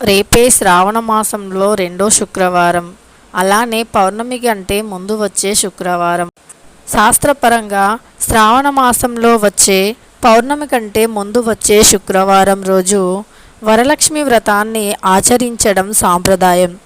రేపే శ్రావణ మాసంలో రెండో శుక్రవారం. అలానే పౌర్ణమి కంటే ముందు వచ్చే శుక్రవారం. శాస్త్రపరంగా శ్రావణ మాసంలో వచ్చే పౌర్ణమి కంటే ముందు వచ్చే శుక్రవారం రోజు వరలక్ష్మి వ్రతాన్ని ఆచరించడం సాంప్రదాయం.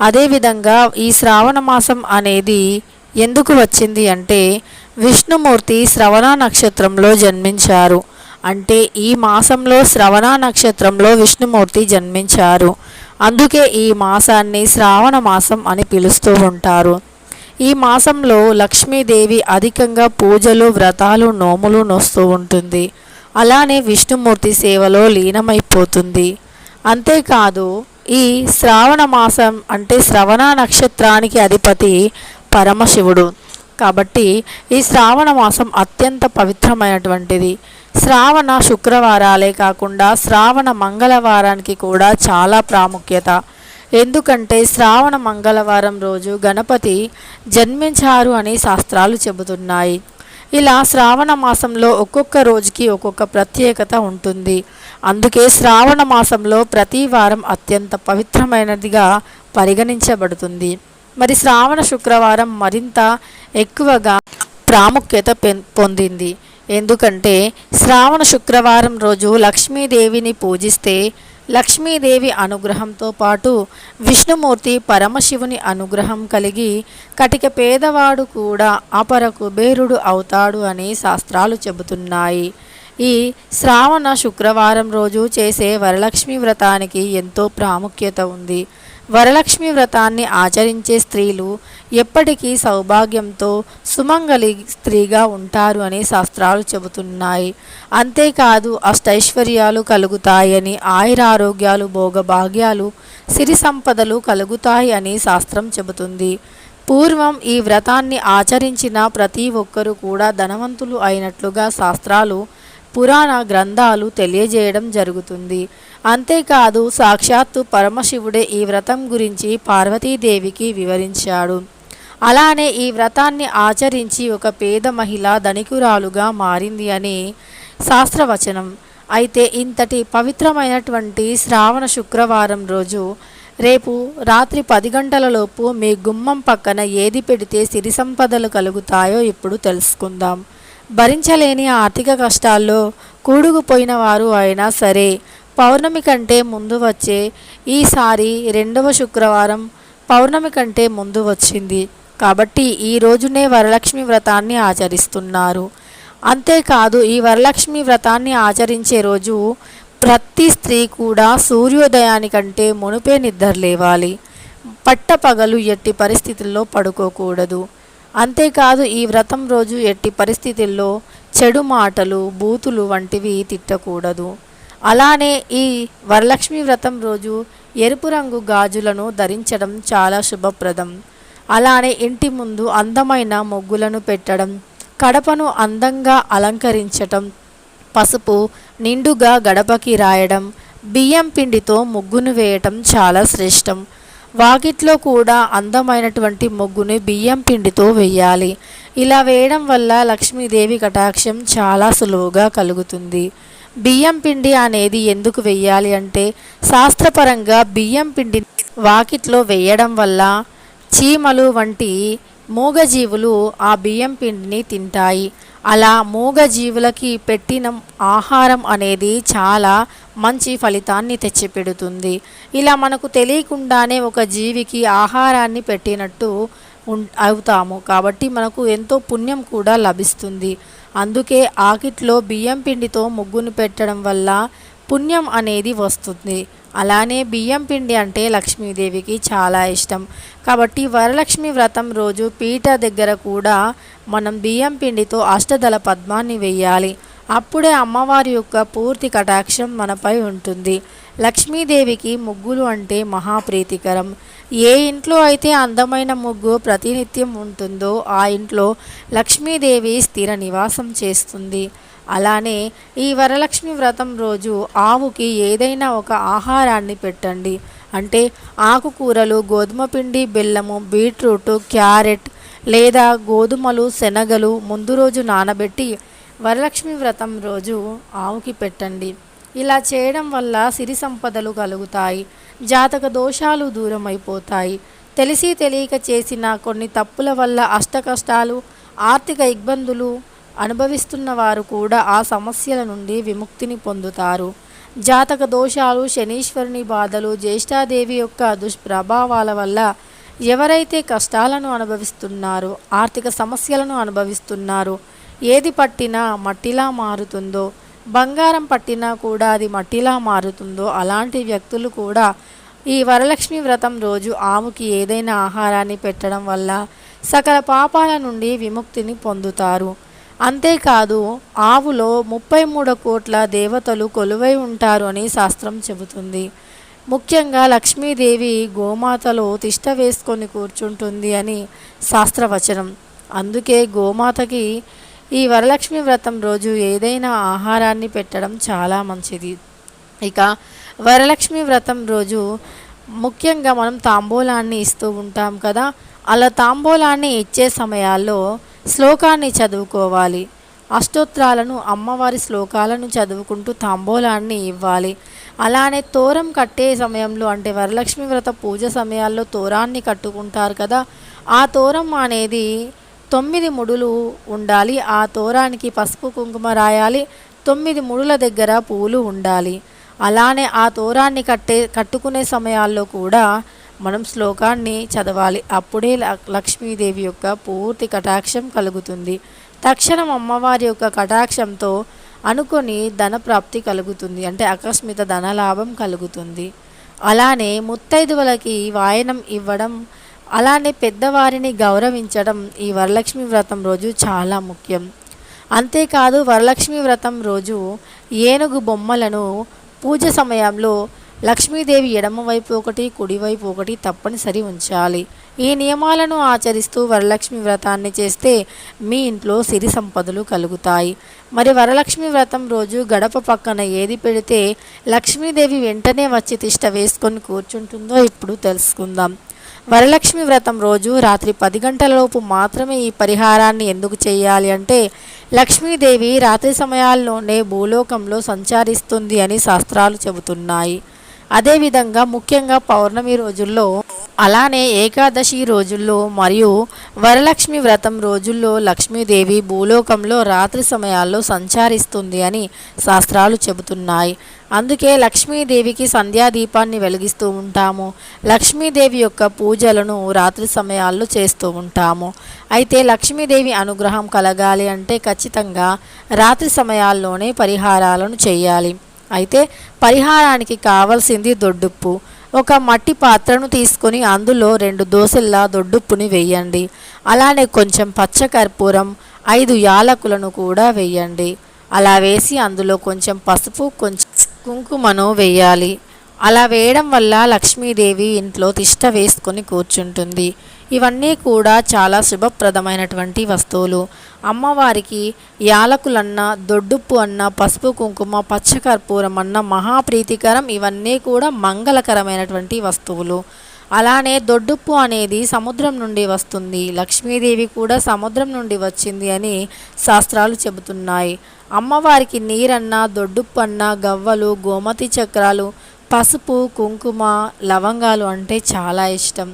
అదేవిధంగా ఈ శ్రావణ మాసం అనేది ఎందుకు వచ్చింది అంటే విష్ణుమూర్తి శ్రవణ నక్షత్రంలో జన్మించారు. అంటే ఈ మాసంలో శ్రవణ నక్షత్రంలో విష్ణుమూర్తి జన్మించారు. అందుకే ఈ మాసాన్ని శ్రావణ మాసం అని పిలుస్తూ ఉంటారు. ఈ మాసంలో లక్ష్మీదేవి అధికంగా పూజలు వ్రతాలు నోములు నొస్తూ ఉంటుంది. అలానే విష్ణుమూర్తి సేవలో లీనమైపోతుంది. అంతేకాదు ఈ శ్రావణ మాసం అంటే శ్రవణ నక్షత్రానికి అధిపతి పరమశివుడు. కాబట్టి ఈ శ్రావణ మాసం అత్యంత పవిత్రమైనటువంటిది. శ్రావణ శుక్రవారాలే కాకుండా శ్రావణ మంగళవారానికి కూడా చాలా ప్రాముఖ్యత. ఎందుకంటే శ్రావణ మంగళవారం రోజు గణపతి జన్మించారు అని శాస్త్రాలు చెబుతున్నాయి. ఇలా శ్రావణ మాసంలో ఒక్కొక్క రోజుకి ఒక్కొక్క ప్రత్యేకత ఉంటుంది. అందుకే శ్రావణ మాసంలో ప్రతి వారం అత్యంత పవిత్రమైనదిగా పరిగణించబడుతుంది. మరి శ్రావణ శుక్రవారం మరింత ఎక్కువగా ప్రాముఖ్యత పెన్- పొందింది. ఎందుకంటే శ్రావణ శుక్రవారం రోజు లక్ష్మీదేవిని పూజిస్తే లక్ష్మీదేవి అనుగ్రహంతో పాటు విష్ణుమూర్తి పరమశివుని అనుగ్రహం కలిగి కటిక పేదవాడు కూడా అపర కుబేరుడు అవుతాడు అని శాస్త్రాలు చెబుతున్నాయి. ఈ శ్రావణ శుక్రవారం రోజు చేసే వరలక్ష్మి వ్రతానికి ఎంతో ప్రాముఖ్యత ఉంది. వరలక్ష్మి వ్రతాన్ని ఆచరించే స్త్రీలు ఎప్పటికీ సౌభాగ్యంతో సుమంగలి స్త్రీగా ఉంటారు అని శాస్త్రాలు చెబుతున్నాయి. అంతేకాదు అష్టైశ్వర్యాలు కలుగుతాయని ఆయురారోగ్యాలు భోగభాగ్యాలు సిరి సంపదలు కలుగుతాయి అని శాస్త్రం చెబుతుంది. పూర్వం ఈ వ్రతాన్ని ఆచరించిన ప్రతి ఒక్కరూ కూడా ధనవంతులు అయినట్లుగా శాస్త్రాలు పురాణ గ్రంథాలు తెలియజేయడం జరుగుతుంది. అంతేకాదు సాక్షాత్తు పరమశివుడే ఈ వ్రతం గురించి పార్వతీదేవికి వివరించాడు. అలానే ఈ వ్రతాన్ని ఆచరించి ఒక పేద మహిళ ధనికురాలుగా మారింది అని శాస్త్రవచనం. అయితే ఇంతటి పవిత్రమైనటువంటి శ్రావణ శుక్రవారం రోజు రేపు రాత్రి పది గంటలలోపు మీ గుమ్మం పక్కన ఏది పెడితే సిరి సంపదలు కలుగుతాయో ఇప్పుడు తెలుసుకుందాం. భరించలేని ఆర్థిక కష్టాల్లో కూడుకుపోయిన వారు అయినా సరే పౌర్ణమి కంటే ముందు వచ్చే ఈసారి రెండవ శుక్రవారం పౌర్ణమి కంటే ముందు వచ్చింది. కాబట్టి ఈ రోజునే వరలక్ష్మి వ్రతాన్ని ఆచరిస్తున్నారు. అంతేకాదు ఈ వరలక్ష్మి వ్రతాన్ని ఆచరించే రోజు ప్రతి స్త్రీ కూడా సూర్యోదయానికంటే మునుపే నిద్ర లేవాలి. పట్టపగలు ఎట్టి పరిస్థితుల్లో పడుకోకూడదు. అంతేకాదు ఈ వ్రతం రోజు ఎట్టి పరిస్థితుల్లో చెడు మాటలు బూతులు వంటివి తిట్టకూడదు. అలానే ఈ వరలక్ష్మి వ్రతం రోజు ఎరుపు రంగు గాజులను ధరించడం చాలా శుభప్రదం. అలానే ఇంటి ముందు అందమైన ముగ్గులను పెట్టడం కడపను అందంగా అలంకరించటం పసుపు నిండుగా గడపకి రాయడం బియ్యం పిండితో ముగ్గును వేయటం చాలా శ్రేష్టం. వాకిట్లో కూడా అందమైనటువంటి ముగ్గుని బియ్యం పిండితో వేయాలి. ఇలా వేయడం వల్ల లక్ష్మీదేవి కటాక్షం చాలా సులువుగా కలుగుతుంది. బియ్యం పిండి అనేది ఎందుకు వెయ్యాలి అంటే శాస్త్రపరంగా బియ్యం పిండి వాకిట్లో వేయడం వల్ల చీమలు వంటి మూగజీవులు ఆ బియ్యం పిండిని తింటాయి. అలా మూగజీవులకి పెట్టిన ఆహారం అనేది చాలా మంచి ఫలితాన్ని తెచ్చిపెడుతుంది. ఇలా మనకు తెలియకుండానే ఒక జీవికి ఆహారాన్ని పెట్టినట్టు ఉం అవుతాము. కాబట్టి మనకు ఎంతో పుణ్యం కూడా లభిస్తుంది. అందుకే ఆకిట్లో బియ్యం పిండితో ముగ్గును పెట్టడం వల్ల పుణ్యం అనేది వస్తుంది. అలానే బియ్యం పిండి అంటే లక్ష్మీదేవికి చాలా ఇష్టం. కాబట్టి వరలక్ష్మి వ్రతం రోజు పీట దగ్గర కూడా మనం బియ్యం పిండితో అష్టదళ పద్మాన్ని వేయాలి అప్పుడే అమ్మవారి యొక్క పూర్తి కటాక్షం మనపై ఉంటుంది. లక్ష్మీదేవికి ముగ్గులు అంటే మహాప్రీతికరం. ఏ ఇంట్లో అయితే అందమైన ముగ్గు ప్రతినిత్యం ఉంటుందో ఆ ఇంట్లో లక్ష్మీదేవి స్థిర నివాసం చేస్తుంది. అలానే ఈ వరలక్ష్మి వ్రతం రోజు ఆవుకి ఏదైనా ఒక ఆహారాన్ని పెట్టండి. అంటే ఆకుకూరలు గోధుమ పిండి బెల్లము బీట్రూట్ క్యారెట్ లేదా గోధుమలు శనగలు ముందు రోజు నానబెట్టి వరలక్ష్మి వ్రతం రోజు ఆవుకి పెట్టండి. ఇలా చేయడం వల్ల సిరి సంపదలు కలుగుతాయి జాతక దోషాలు దూరం అయిపోతాయి తెలిసి తెలియక చేసిన కొన్ని తప్పుల వల్ల అష్టకష్టాలు ఆర్థిక ఇబ్బందులు అనుభవిస్తున్న వారు కూడా ఆ సమస్యల నుండి విముక్తిని పొందుతారు. జాతక దోషాలు శనీశ్వరుని బాధలు జ్యేష్ఠాదేవి యొక్క దుష్ప్రభావాల వల్ల ఎవరైతే కష్టాలను అనుభవిస్తున్నారో ఆర్థిక సమస్యలను అనుభవిస్తున్నారో ఏది పట్టినా మట్టిలా మారుతుందో బంగారం పట్టినా కూడా అది మట్టిలా మారుతుందో అలాంటి వ్యక్తులు కూడా ఈ వరలక్ష్మి వ్రతం రోజు ఆముకి ఏదైనా ఆహారాన్ని పెట్టడం వల్ల సకల పాపాల నుండి విముక్తిని పొందుతారు. అంతేకాదు ఆవులో ముప్పై మూడు కోట్ల దేవతలు కొలువై ఉంటారు అని శాస్త్రం చెబుతుంది. ముఖ్యంగా లక్ష్మీదేవి గోమాతలో తిష్ట వేసుకొని కూర్చుంటుంది అని శాస్త్రవచనం. అందుకే గోమాతకి ఈ వరలక్ష్మి వ్రతం రోజు ఏదైనా ఆహారాన్ని పెట్టడం చాలా మంచిది. ఇక వరలక్ష్మి వ్రతం రోజు ముఖ్యంగా మనం తాంబూలాన్ని ఇస్తూ ఉంటాం కదా అలా తాంబూలాన్ని ఇచ్చే సమయాల్లో శ్లోకాన్ని చదువుకోవాలి. అష్టోత్రాలను అమ్మవారి శ్లోకాలను చదువుకుంటూ తాంబూలాన్ని ఇవ్వాలి. అలానే తోరం కట్టే సమయంలో అంటే వరలక్ష్మి వ్రత పూజ సమయాల్లో తోరాన్ని కట్టుకుంటారు కదా ఆ తోరం అనేది తొమ్మిది ముడులు ఉండాలి. ఆ తోరానికి పసుపు కుంకుమ రాయాలి. తొమ్మిది ముడుల దగ్గర పూలు ఉండాలి. అలానే ఆ తోరాన్ని కట్టే కట్టుకునే సమయాల్లో కూడా మనం శ్లోకాన్ని చదవాలి. అప్పుడే లక్ష్మీదేవి యొక్క పూర్తి కటాక్షం కలుగుతుంది. తక్షణం అమ్మవారి యొక్క కటాక్షంతో అనుకొని ధనప్రాప్తి కలుగుతుంది. అంటే ఆకస్మిక ధనలాభం కలుగుతుంది. అలానే ముత్తైదువులకి వాయనం ఇవ్వడం అలానే పెద్దవారిని గౌరవించడం ఈ వరలక్ష్మి వ్రతం రోజు చాలా ముఖ్యం. అంతేకాదు వరలక్ష్మి వ్రతం రోజు ఏనుగు బొమ్మలను పూజ సమయంలో లక్ష్మీదేవి ఎడమవైపు ఒకటి కుడివైపు ఒకటి తప్పనిసరి ఉంచాలి. ఈ నియమాలను ఆచరిస్తూ వరలక్ష్మి వ్రతాన్ని చేస్తే మీ ఇంట్లో సిరి సంపదలు కలుగుతాయి. మరి వరలక్ష్మి వ్రతం రోజు గడప పక్కన ఏది పెడితే లక్ష్మీదేవి వెంటనే వచ్చి తిష్ట వేసుకొని కూర్చుంటుందో ఇప్పుడు తెలుసుకుందాం. వరలక్ష్మి వ్రతం రోజు రాత్రి పది గంటలలోపు మాత్రమే ఈ పరిహారాన్ని ఎందుకు చేయాలి అంటే లక్ష్మీదేవి రాత్రి సమయాల్లోనే భూలోకంలో సంచరిస్తుంది అని శాస్త్రాలు చెబుతున్నాయి. అదేవిధంగా ముఖ్యంగా పౌర్ణమి రోజుల్లో అలానే ఏకాదశి రోజుల్లో మరియు వరలక్ష్మి వ్రతం రోజుల్లో లక్ష్మీదేవి భూలోకంలో రాత్రి సమయాల్లో సంచారిస్తుంది అని శాస్త్రాలు చెబుతున్నాయి. అందుకే లక్ష్మీదేవికి సంధ్యాదీపాన్ని వెలిగిస్తూ ఉంటాము. లక్ష్మీదేవి యొక్క పూజలను రాత్రి సమయాల్లో చేస్తూ ఉంటాము. అయితే లక్ష్మీదేవి అనుగ్రహం కలగాలి అంటే ఖచ్చితంగా రాత్రి సమయాల్లోనే పరిహారాలను చేయాలి. అయితే పరిహారానికి కావలసింది దొడ్డుప్పు. ఒక మట్టి పాత్రను తీసుకొని అందులో రెండు దోశల్లా దొడ్డుప్పుని వేయండి. అలానే కొంచెం పచ్చకర్పూరం ఐదు యాలకులను కూడా వేయండి. అలా వేసి అందులో కొంచెం పసుపు కొంచెం కుంకుమను వేయాలి. అలా వేయడం వల్ల లక్ష్మీదేవి ఇంట్లో తిష్ట వేసుకొని కూర్చుంటుంది. ఇవన్నీ కూడా చాలా శుభప్రదమైనటువంటి వస్తువులు. అమ్మవారికి యాలకులన్న దొడ్డుప్పు అన్న పసుపు కుంకుమ పచ్చకర్పూరం అన్న మహాప్రీతికరం. ఇవన్నీ కూడా మంగళకరమైనటువంటి వస్తువులు. అలానే దొడ్డుప్పు అనేది సముద్రం నుండి వస్తుంది. లక్ష్మీదేవి కూడా సముద్రం నుండి వచ్చింది అని శాస్త్రాలు చెబుతున్నాయి. అమ్మవారికి నీరన్న దొడ్డుప్పు అన్న గవ్వలు గోమతి చక్రాలు పసుపు కుంకుమ లవంగాలు అంటే చాలా ఇష్టం.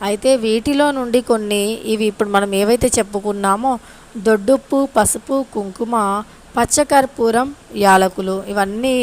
అయితే వీటిలో నుండి కొన్ని ఇవి ఇప్పుడు మనం ఏవైతే చెప్పుకున్నామో దొడ్డుప్పు పసుపు కుంకుమ పచ్చకర్పూరం యాలకులు ఇవన్నీ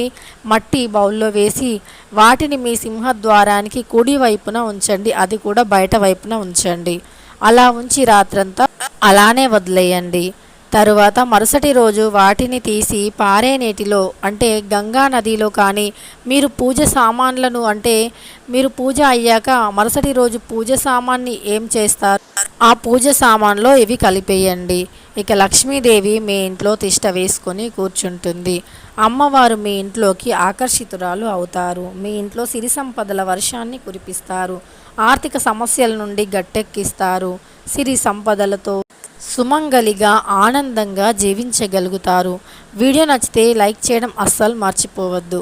మట్టి బౌల్లో వేసి వాటిని మీ సింహద్వారానికి కుడి వైపున ఉంచండి. అది కూడా బయట వైపున ఉంచండి. అలా ఉంచి రాత్రంతా అలానే వదిలేయండి. తరువాత మరుసటి రోజు వాటిని తీసి పారే నీటిలో అంటే గంగా నదిలో కానీ మీరు పూజ సామాన్లను అంటే మీరు పూజ అయ్యాక మరుసటి రోజు పూజ సామాన్ని ఏం చేస్తారు? ఆ పూజ సామాన్లో ఇవి కలిపేయండి. ఇక లక్ష్మీదేవి మీ ఇంట్లో తిష్ట వేసుకొని కూర్చుంటుంది. అమ్మవారు మీ ఇంట్లోకి ఆకర్షితురాలు అవుతారు. మీ ఇంట్లో సిరి సంపదల వర్షాన్ని కురిపిస్తారు. ఆర్థిక సమస్యల నుండి గట్టెక్కిస్తారు. సిరి సంపదలతో సుమంగలిగా ఆనందంగా జీవించగలుగుతారు. వీడియో నచ్చితే లైక్ చేయడం అస్సలు మర్చిపోవద్దు.